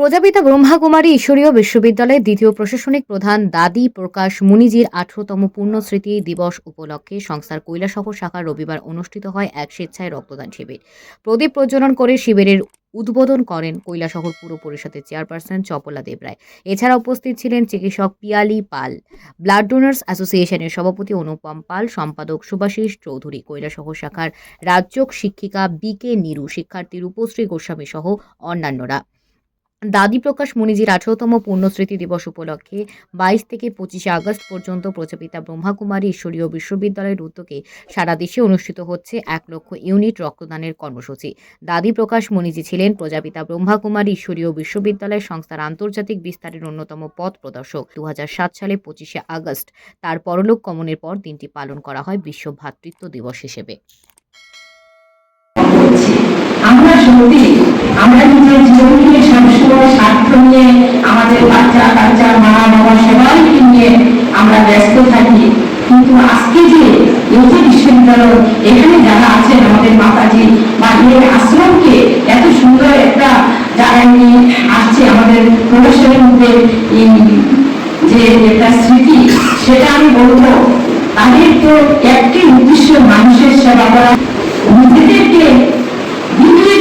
প্রজাপিতা ব্রহ্মাকুমারী ঈশ্বরীয় বিশ্ববিদ্যালয়ের দ্বিতীয় প্রশাসনিক প্রধান দাদি প্রকাশ মুনিজির আঠারোতম পূর্ণস্মৃতি দিবস উপলক্ষে সংস্থার কৈলাসহর শাখার রবিবার অনুষ্ঠিত হয় এক স্বেচ্ছায় রক্তদান শিবির। প্রদীপ প্রজ্বলন করে শিবিরের উদ্বোধন করেন কৈলাসহর পুর পরিষদের চেয়ারপারসন চপলা দেবরায় এছাড়া উপস্থিত ছিলেন চিকিৎসক পিয়ালি পাল, ব্লাড ডোনার্স অ্যাসোসিয়েশনের সভাপতি অনুপম পাল, সম্পাদক সুভাষিস চৌধুরী, কৈলাসহর শাখার রাজ্যক শিক্ষিকা বি কে নিরু, শিক্ষার্থী রূপশ্রী গোস্বামী সহ অন্যান্যরা। দাদি প্রকাশ মুনিজির আঠারোতম পূর্ণস্মৃতি দিবস উপলক্ষে বাইশ থেকে পঁচিশে আগস্ট পর্যন্ত প্রজাপিতা ব্রহ্মাকুমারী ঈশ্বরীয় বিশ্ববিদ্যালয়ের উদ্যোগে সারা দেশে অনুষ্ঠিত হচ্ছে এক লক্ষ ইউনিট রক্তদানের কর্মসূচি। দাদি প্রকাশ মুনিজি ছিলেন প্রজাপিতা ব্রহ্মাকুমারী ঈশ্বরীয় বিশ্ববিদ্যালয় সংস্থার আন্তর্জাতিক বিস্তারের অন্যতম পথ প্রদর্শক। দু হাজার সাত সালে পঁচিশে আগস্ট তার পরলোক গমনের পর দিনটি পালন করা হয় বিশ্ব ভ্রাতৃত্ব দিবস হিসেবে। ব্যস্ত থাকি। কিন্তু আজকে যে যে বিশ্ববিদ্যালয়, এখানে যারা আছেন আমাদের মাতাজি বা এই আশ্রমকে এত সুন্দর একটা জায়গায় নিয়ে আসছে আমাদের প্রদর্শনের মধ্যে যে একটা স্মৃতি, সেটা আমি বলব। তাদের তো একটি উদ্দেশ্য মানুষের সেবা করা। নিজেদেরকে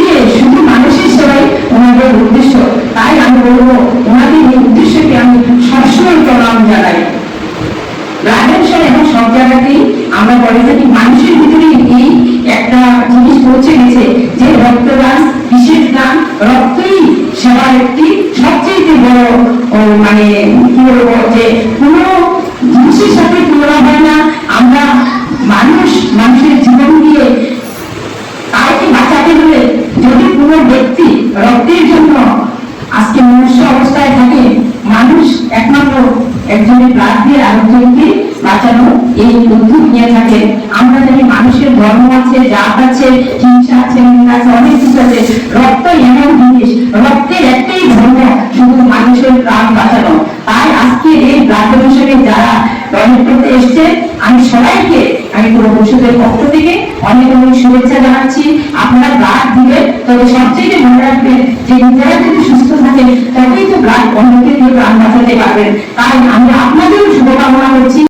দিয়ে শুধু মানুষের সেবাই ওনাদের উদ্দেশ্য। তাই আমি বলব, ওনাদের মানে কি বলব যে কোনো জিনিসের সাথে তুলনা হয় না। আমরা মানুষ, মানুষের জীবন দিয়ে তাকে বাঁচাতে হলে যদি কোনো ব্যক্তি রক্তের জন্য আজকে মনুষ্য অবস্থায় থাকে, মানুষ একমাত্র একজনের ব্লাড দিয়ে আরেকজনকে বাঁচানো এই উদ্যোগ নিয়ে থাকে। আমরা জানি মানুষের ধর্ম আছে, জাত আছে, হিংসা আছে, অনেক কিছু আছে। রক্ত এমন জিনিস, রক্তের একটাই ধর্ম, শুধু প্রাণ বাঁচানো। তাই আজকে এই যারা করতে এসছে, আমি সবাইকে, আমি পুরো পরিষদের পক্ষ থেকে অনেক অনেক শুভেচ্ছা জানাচ্ছি। আপনারা ব্লাড দিবেন, তবে সবচেয়ে মনে রাখবেন যে নিজেরা যদি সুস্থ থাকে তবেই তো ব্লাড অন্যকে দিয়ে প্রাণ বাঁচাতে পারবেন। তাই আমি আপনাদেরও শুভকামনা করছি